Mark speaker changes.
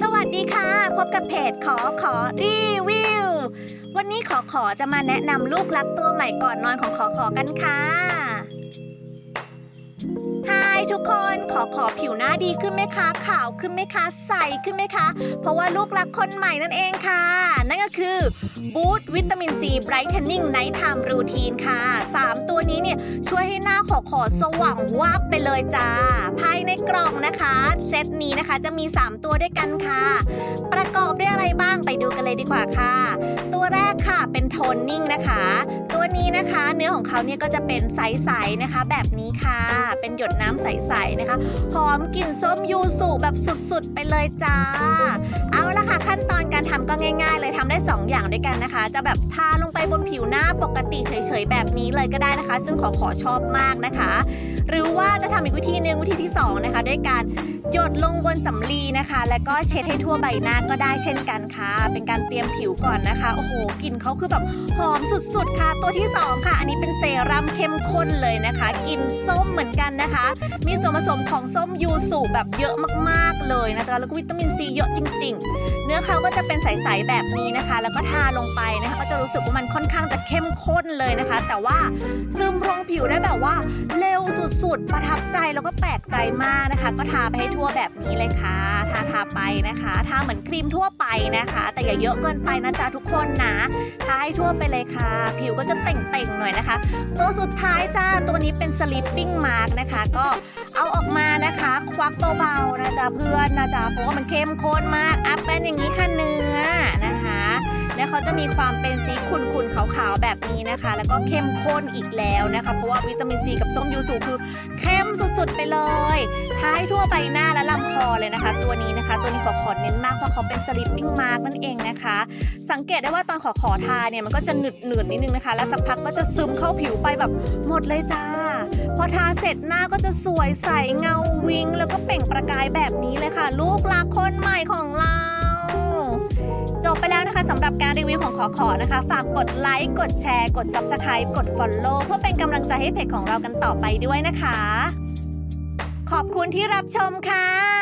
Speaker 1: สวัสดีค่ะ พบกับเพจขอขอรีวิว วันนี้ขอขอจะมาแนะนำลูกรักตัวใหม่ก่อนนอนของขอขอกันค่ะฮายทุกคนขอขอผิวหน้าดีขึ้นไหมคะขาวขึ้นไหมคะใสขึ้นไหมคะ เพราะว่าลูกรักคนใหม่นั่นเองค่ะ นั่นก็คือบูตวิตามินซีไบรท์เทนนิ่งไนท์ไทม์รูทีนค่ะ 3 ตัวนี้เนี่ยช่วยให้หน้าขอขอสว่างวาบไปเลยจ้า ในกล่องนะคะ เซตนี้นะคะจะมี 3 ตัวด้วยกันค่ะ ประกอบด้วยอะไรบ้างไปดูกันเลยดีกว่าค่ะ ตัวแรกค่ะเป็นโทนนิ่งนะคะ ตัวนี้นะคะ เนื้อของเขาเนี่ยก็จะเป็นใสๆนะคะ แบบนี้ค่ะ เป็นหยดน้ำใสๆนะคะ หอมกลิ่นส้มยูสุแบบสุดๆ ไปเลยจ้า เอาละค่ะขั้นตอนการทำก็ง่าย ๆ เลยทำได้ 2 อย่างด้วยกันนะคะ จะแบบทาลงไปบนผิวหน้าปกติเฉยๆแบบนี้เลยก็ได้นะคะ ซึ่งขอขอชอบมากนะคะ หรือว่าจะทำอีกวิธีหนึ่งวิธีที่สองนะคะ ด้วยการหยดลงบนสำลีนะคะ แล้วก็เช็ดให้ทั่วใบหน้าก็ได้เช่นกันค่ะ เป็นการเตรียมผิวก่อนนะคะ โอ้โหกลิ่นเขาคือแบบหอมสุดๆค่ะ ตัวที่สองค่ะ อันนี้เป็นเซรั่มเข้มข้นเลยนะคะกลิ่นส้มเหมือนกันนะคะ มีส่วนผสมของส้มยูสุแบบเยอะมากๆเลยนะจ๊ะแล้วก็วิตามินซีเยอะจริง ๆ เนื้อเขาก็จะเป็นใสๆแบบนี้นะคะ แล้วก็ทาลงไปนะคะ ก็จะรู้สึกว่ามันค่อนข้างจะเข้มข้นเลยนะคะ แต่ว่าซึมลงผิวได้แบบว่าเร็ สุดๆ ประทับใจแล้วก็แปลกใจมากนะคะ ก็ทาไปให้ทั่วแบบนี้เลยค่ะ ทาทาไปนะคะ ทาเหมือนครีมทั่วไปนะคะ แต่อย่าเยอะเกินไปนะจ๊ะทุกคนนะ ทาให้ทั่วไปเลยค่ะ ผิวก็จะเต่งๆหน่อยนะคะ ตัวสุดท้ายจ้า ตัวนี้เป็น sleeping mask นะคะ ก็เอาออกมานะคะ ควักเบาๆนะจ๊ะเพื่อนนะจ๊ะเพราะว่ามันเข้มข้นมากอัพเป็นอย่างนี้ค่ะ จะมีความเป็นสีขุ่นๆขาวๆแบบนี้นะคะ แล้วก็เข้มข้นอีกแล้วนะคะ เพราะว่าวิตามินซีกับส้มยูสุคือเข้มสุดๆไปเลยทาให้ทั่วใบหน้าและลำคอเลยนะคะ ตัวนี้นะคะ ตัวนี้ขอขอเน้นมากเพราะเขาเป็น sleeping mask นั่นเองนะคะ สังเกตได้ว่าตอนขอขอทาเนี่ยมันก็จะหนึดหนืดๆนิดนึงนะคะ แล้วสักพักก็จะซึมเข้าผิวไปแบบหมดเลยจ้า พอทาเสร็จหน้าก็จะสวยใสเงาวิง แล้วก็เปล่งประกายแบบนี้เลยค่ะ ลูกรักคนใหม่ของเรา นะคะสำหรับการรีวิวของขอขอนะคะ ฝากกดไลค์ กดแชร์ กด Subscribe กด Follow เพื่อเป็นกำลังใจให้เพจของเรากันต่อไปด้วยนะคะ ขอบคุณที่รับชมค่ะ